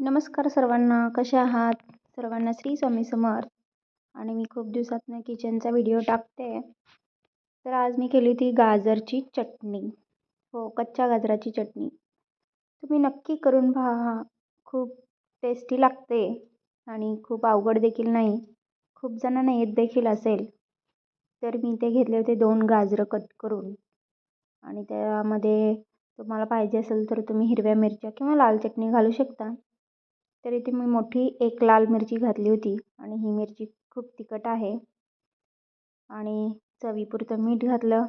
नमस्कार सर्वांना कसे आहात? सर्वांना श्री स्वामी समर्थ. आणि मी खूप दिवसातनं किचनचा व्हिडिओ टाकते. तर आज मी केली होती गाजरची चटणी. हो कच्च्या गाजराची चटणी. तुम्ही नक्की करून पहा. खूप टेस्टी लागते आणि खूप अवघड देखील नाही. खूप जणांना येत देखील असेल. तर मी ते घेतले होते दोन गाजरं कट करून. आणि त्यामध्ये तुम्हाला पाहिजे असेल तर तुम्ही हिरव्या मिरच्या किंवा लाल चटणी घालू शकता. तर इथे मी मोठी एक लाल मिरची घातली होती आणि ही मिरची खूप तिखट आहे. आणि चवीपुरतं मीठ घातलं.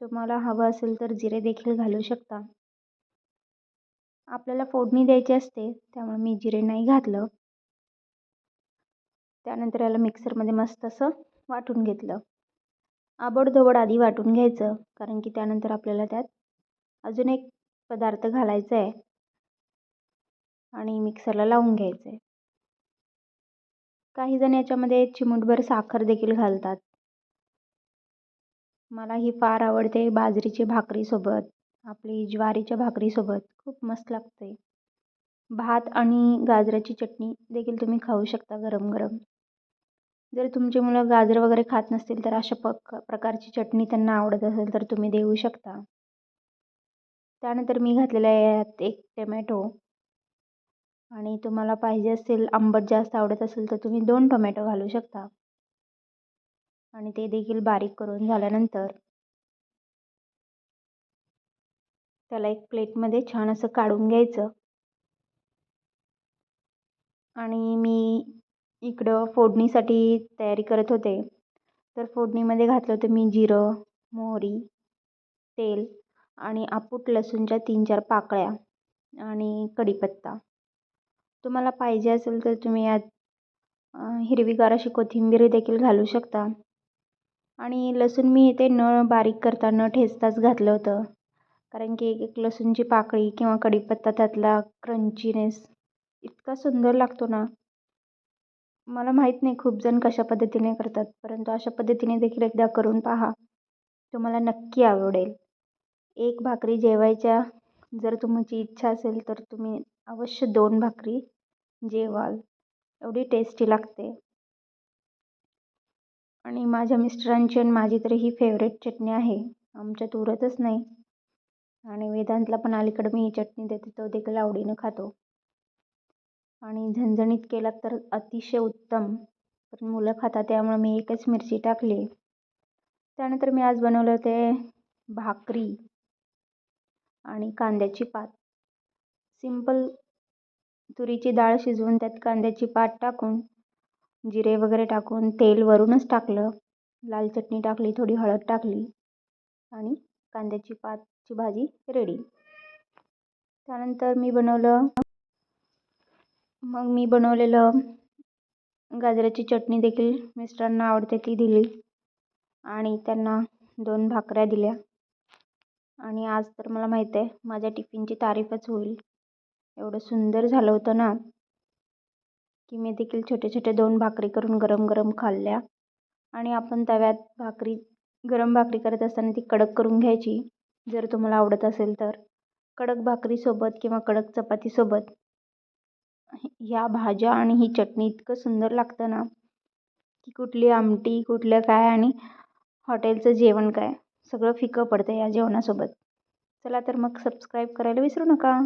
तुम्हाला हवं असेल तर जिरे देखील घालू शकता. आपल्याला फोडणी द्यायची असते त्यामुळे मी जिरे नाही घातलं. त्यानंतर याला मिक्सरमध्ये मस्त असं वाटून घेतलं. आबडधोबड आधी वाटून घ्यायचं कारण की त्यानंतर आपल्याला त्यात अजून एक पदार्थ घालायचा आहे. आणि मिक्सरला लावून घ्यायचं. आहे काही जण याच्यामध्ये चिमूटभर साखर देखील घालतात. मला ही फार आवडते बाजरीची भाकरीसोबत आपली ज्वारीच्या भाकरीसोबत खूप मस्त लागते. भात आणि गाजराची चटणी देखील तुम्ही खाऊ शकता गरम गरम जर तुमची मुलं गाजर वगैरे खात नसतील तर अशा पक प्रकारची चटणी त्यांना आवडत असेल तर तुम्ही देऊ शकता. त्यानंतर मी घातलेला आहे यात एक टमॅटो. आणि तुम्हाला पाहिजे असेल आंबट जास्त आवडत असेल तर तुम्ही दोन टोमॅटो घालू शकता. आणि ते देखील बारीक करून झाल्यानंतर त्याला एक प्लेटमध्ये छान असं काढून घ्यायचं. आणि मी इकडं फोडणीसाठी तयारी करत होते. तर फोडणीमध्ये घातलं होतं मी जिरं मोहरी तेल आणि आपूट लसूणच्या तीन चार पाकळ्या आणि कढीपत्ता. तुम्हाला पाहिजे असेल तर तुम्ही यात हिरवीगार अशी कोथिंबीर देखील घालू शकता. आणि लसूण मी इथे न बारीक करता न ठेचताच घातलं होतं. कारण की एक एक लसूणची पाकळी किंवा कढीपत्ता त्यातला क्रंचीनेस इतका सुंदर लागतो ना. मला माहीत नाही खूप जण कशा पद्धतीने करतात परंतु अशा पद्धतीने देखील एकदा करून पहा. तुम्हाला नक्की आवडेल. एक भाकरी जेवायच्या जर तुमची इच्छा असेल तर तुम्ही अवश्य दोन भाकरी जेवाल. एवढी टेस्टी लागते. आणि माझ्या मिस्टरांची आणि माझी तरी ही फेवरेट चटणी आहे. आमच्यात उरतच नाही. आणि वेदांतला पण अलीकडं मी ही चटणी देते तो देखील आवडीनं खातो. आणि झणझणीत केलात तर अतिशय उत्तम. पण मुलं खातात त्यामुळे मी एकच मिरची टाकली. त्यानंतर मी आज बनवलं होते भाकरी आणि कांद्याची पात. सिंपल तुरीची डाळ शिजवून त्यात कांद्याची पात टाकून जिरे वगैरे टाकून तेल वरूनच टाकलं. लाल चटणी टाकली थोडी हळद टाकली आणि कांद्याची पातची भाजी रेडी त्यानंतर मी बनवलं मग मी बनवलेलं गाजराची चटणी देखील मिस्टरांना आवडते ती दिली आणि त्यांना दोन भाकऱ्या दिल्या. आणि आज तर मला माहीत आहे माझ्या टिफिनची तारीफच होईल. एवढं सुंदर झालं होतं ना की मी देखील छोटे छोटे दोन भाकरी करून गरम गरम खाल्ल्या. आणि आपण तव्यात भाकरी गरम भाकरी करत असताना ती कडक करून घ्यायची जर तुम्हाला आवडत असेल तर. कडक भाकरीसोबत किंवा कडक चपातीसोबत ह्या भाज्या आणि ही चटणी इतकं सुंदर लागतं ना की कुठली आमटी कुठलं काय आणि हॉटेलचं जेवण काय सगळं फिकं पडतं या जेवणासोबत. चला तर मग सबस्क्राईब करायला विसरू नका.